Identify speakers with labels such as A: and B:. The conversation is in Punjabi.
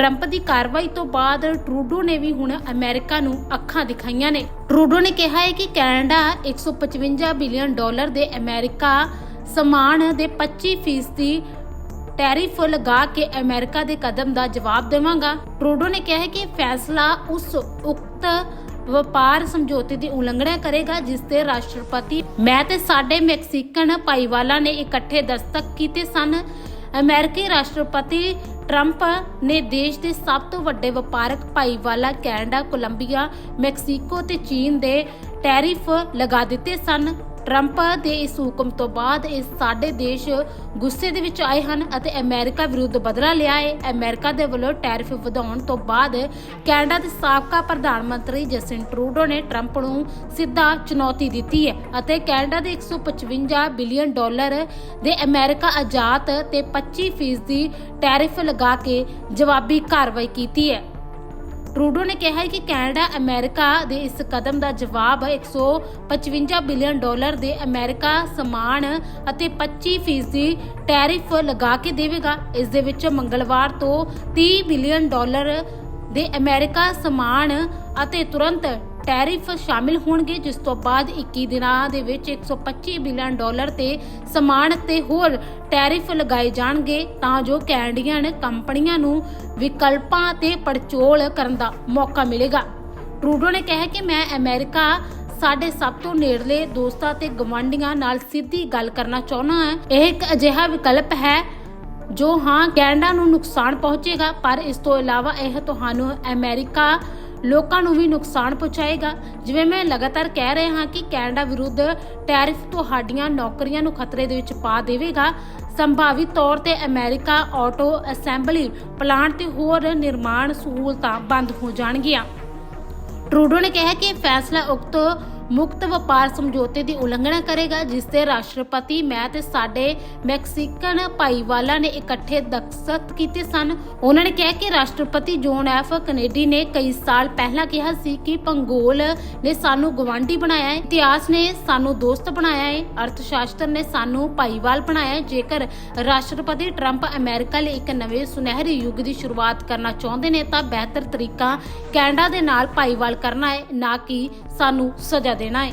A: ਟਰੰਪ ਦੀ ਕਾਰਵਾਈ ਤੋਂ ਬਾਅਦ ਟਰੂਡੋ ਨੇ ਵੀ ਹੁਣ ਅਮਰੀਕਾ ਨੂੰ ਅੱਖਾਂ ਦਿਖਾਈਆਂ ਨੇ। ਟਰੂਡੋ ਨੇ ਕਿਹਾ ਹੈ ਕਿ ਕੈਨੇਡਾ 155 ਬਿਲੀਅਨ ਡਾਲਰ ਦੇ ਅਮਰੀਕਾ ਸਮਾਨ ਦੇ 25% ਟੈਰਿਫ ਲਗਾ ਕੇ ਅਮਰੀਕਾ ਦੇ ਕਦਮ ਦਾ ਜਵਾਬ ਦੇਵਾਂਗਾ। ਟਰੂਡੋ ਨੇ ਕਿਹਾ ਹੈ ਕਿ ਫੈਸਲਾ ਉਸ ਉਕਤ ਵਪਾਰ ਸਮਝੌਤੇ ਦੀ ਉਲੰਘਣਾ ਕਰੇਗਾ, ਜਿਸ ਤੇ ਰਾਸ਼ਟਰਪਤੀ ਮੈਂ ਤੇ ਸਾਡੇ ਮੈਕਸੀਕਨ ਭਾਈਵਾਲਾ ਨੇ ਇਕੱਠੇ ਦਸਤਕ ਕੀਤੇ ਸਨ। ਅਮਰੀਕੀ ਰਾਸ਼ਟਰਪਤੀ ਟਰੰਪ ਨੇ ਦੇਸ਼ ਦੇ ਸਭ ਤੋਂ ਵੱਡੇ ਵਪਾਰਕ ਭਾਈਵਾਲਾ ਕੈਨੇਡਾ, ਕੋਲੰਬੀਆ, ਮੈਕਸੀਕੋ ਤੇ ਚੀਨ ਦੇ ਟੈਰਿਫ ਲਗਾ ਦਿੱਤੇ ਸਨ। ਟਰੰਪ ਦੇ ਇਸ ਹੁਕਮ ਤੋਂ ਬਾਅਦ ਇਸ ਸਾਡੇ ਦੇਸ਼ ਗੁੱਸੇ ਦੇ ਵਿੱਚ ਆਏ ਹਨ ਅਤੇ ਅਮਰੀਕਾ ਵਿਰੁੱਧ ਬਦਲਾ ਲਿਆ ਹੈ। ਅਮਰੀਕਾ ਦੇ ਵੱਲੋਂ ਟੈਰਿਫ ਵਧਾਉਣ ਤੋਂ ਬਾਅਦ ਕੈਨੇਡਾ ਦੇ ਸਾਬਕਾ ਪ੍ਰਧਾਨ ਮੰਤਰੀ ਜਸਟਿਨ ਟਰੂਡੋ ਨੇ ਟਰੰਪ ਨੂੰ ਸਿੱਧਾ ਚੁਣੌਤੀ ਦਿੱਤੀ ਹੈ ਅਤੇ ਕੈਨੇਡਾ ਦੇ 155 ਬਿਲੀਅਨ ਡਾਲਰ ਦੇ ਅਮਰੀਕਾ ਆਜ਼ਾਦ ਤੇ 25% ਦੀ ਟੈਰਿਫ ਲਗਾ ਕੇ ਜਵਾਬੀ ਕਾਰਵਾਈ ਕੀਤੀ ਹੈ। ਟਰੂਡੋ ਨੇ ਕਿਹਾ ਹੈ ਕਿ ਕੈਨੇਡਾ, ਅਮਰੀਕਾ ਦੇ ਇਸ ਕਦਮ ਦਾ ਜਵਾਬ 155 ਬਿਲੀਅਨ ਡਾਲਰ ਦੇ ਅਮਰੀਕਾ ਸਮਾਨ ਅਤੇ 25% ਟੈਰਿਫ ਲਗਾ ਕੇ ਦੇਵੇਗਾ। ਇਸ ਦੇ ਵਿੱਚ ਮੰਗਲਵਾਰ ਤੋਂ 30 ਬਿਲੀਅਨ ਡਾਲਰ ਦੇ ਅਮਰੀਕਾ ਸਮਾਨ ਅਤੇ ਤੁਰੰਤ ਟੈਰਿਫ ਸ਼ਾਮਿਲ ਹੋਣਗੇ, ਜਿਸ ਤੋਂ ਬਾਅਦ 21 ਦਿਨਾਂ ਦੇ ਵਿੱਚ 125 ਬਿਲੀਅਨ ਡਾਲਰ ਤੇ ਸਮਾਨ ਤੇ ਹੋਰ ਟੈਰਿਫ ਲਗਾਏ ਜਾਣਗੇ, ਤਾਂ ਜੋ ਕੈਨੇਡੀਅਨ ਕੰਪਨੀਆਂ ਨੂੰ ਵਿਕਲਪਾਂ ਤੇ ਪੜਚੋਲ ਕਰਨ ਦਾ ਮੌਕਾ ਮਿਲੇਗਾ। ਟਰੂਡੋ ਨੇ ਕਿਹਾ ਕਿ ਮੈਂ ਅਮਰੀਕਾ ਸਾਡੇ ਸਭ ਤੋਂ ਨੇੜਲੇ ਦੋਸਤਾਂ ਤੇ ਗਵਾਂਢੀਆਂ ਨਾਲ ਸਿੱਧੀ ਗੱਲ ਕਰਨਾ ਚਾਹੁੰਦਾ ਹਾਂ। ਇਹ ਇੱਕ ਅਜਿਹਾ ਵਿਕਲਪ ਹੈ ਜੋ ਹਾਂ ਕੈਨੇਡਾ ਨੂੰ ਨੁਕਸਾਨ ਪਹੁੰਚੇਗਾ, ਪਰ ਇਸ ਤੋਂ ਇਲਾਵਾ ਇਹ ਤੁਹਾਨੂੰ ਅਮਰੀਕਾ ਲੋਕਾਂ ਨੂੰ ਵੀ ਨੁਕਸਾਨ ਪਹੁੰਚਾਏਗਾ। ਜਿਵੇਂ ਮੈਂ ਲਗਾਤਾਰ ਕਹਿ ਰਿਹਾ ਹਾਂ ਕਿ ਕੈਨੇਡਾ ਵਿਰੁੱਧ ਟੈਰਿਫ ਤੁਹਾਡੀਆਂ ਨੌਕਰੀਆਂ ਨੂੰ ਖਤਰੇ ਦੇ ਵਿੱਚ ਪਾ ਦੇਵੇਗਾ। ਸੰਭਾਵਿਤ ਤੌਰ ਤੇ ਅਮਰੀਕਾ ਆਟੋ ਅਸੈਂਬਲੀ ਪਲਾਂਟ ਤੇ ਹੋਰ ਨਿਰਮਾਣ ਸਹੂਲਤਾਂ ਬੰਦ ਹੋ ਜਾਣਗੀਆਂ। ਟਰੂਡੋ ਨੇ ਕਿਹਾ ਕਿ ਫੈਸਲਾ ਉਕਤ ਮੁਕਤ ਵਪਾਰ ਸਮਝੌਤੇ ਦੀ ਉਲੰਘਣਾ ਕਰੇਗਾ, ਜਿਸ ਤੇ ਰਾਸ਼ਟਰਪਤੀ, ਮੈਂ ਤੇ ਸਾਡੇ ਮੈਕਸੀਕਨ ਭਾਈਵਾਲਾਂ ਨੇ ਇਕੱਠੇ ਦਸਤਖਤ ਕੀਤੇ ਸਨ। ਉਹਨਾਂ ਨੇ ਕਿਹਾ ਕਿ ਰਾਸ਼ਟਰਪਤੀ ਜੋਨ ਐਫ ਕੈਨੇਡੀ ਨੇ ਕਈ ਸਾਲ ਪਹਿਲਾਂ ਕਿਹਾ ਸੀ ਕਿ ਪੰਗੋਲ ਨੇ ਸਾਨੂੰ ਗਵਾਂਢੀ ਬਣਾਇਆ ਹੈ, ਇਤਿਹਾਸ ਨੇ ਸਾਨੂੰ ਦੋਸਤ ਬਣਾਇਆ ਹੈ ਅਰਥ ਸ਼ਾਸਤਰ ਨੇ ਸਾਨੂੰ ਭਾਈਵਾਲ ਬਣਾਇਆ ਹੈ। ਜੇਕਰ ਰਾਸ਼ਟਰਪਤੀ ਟਰੰਪ ਅਮਰੀਕਾ ਲਈ ਇੱਕ ਨਵੇਂ ਸੁਨਹਿਰੀ ਯੁੱਗ ਦੀ ਸ਼ੁਰੂਆਤ ਕਰਨਾ ਚਾਹੁੰਦੇ ਨੇ, ਤਾਂ ਬਿਹਤਰ ਤਰੀਕਾ ਕੈਨੇਡਾ ਦੇ ਨਾਲ ਭਾਈਵਾਲ ਕਰਨਾ ਹੈ, ਨਾ ਕਿ ਸਾਨੂੰ ਸਜ਼ਾ ਦੇਣਾ ਹੈ।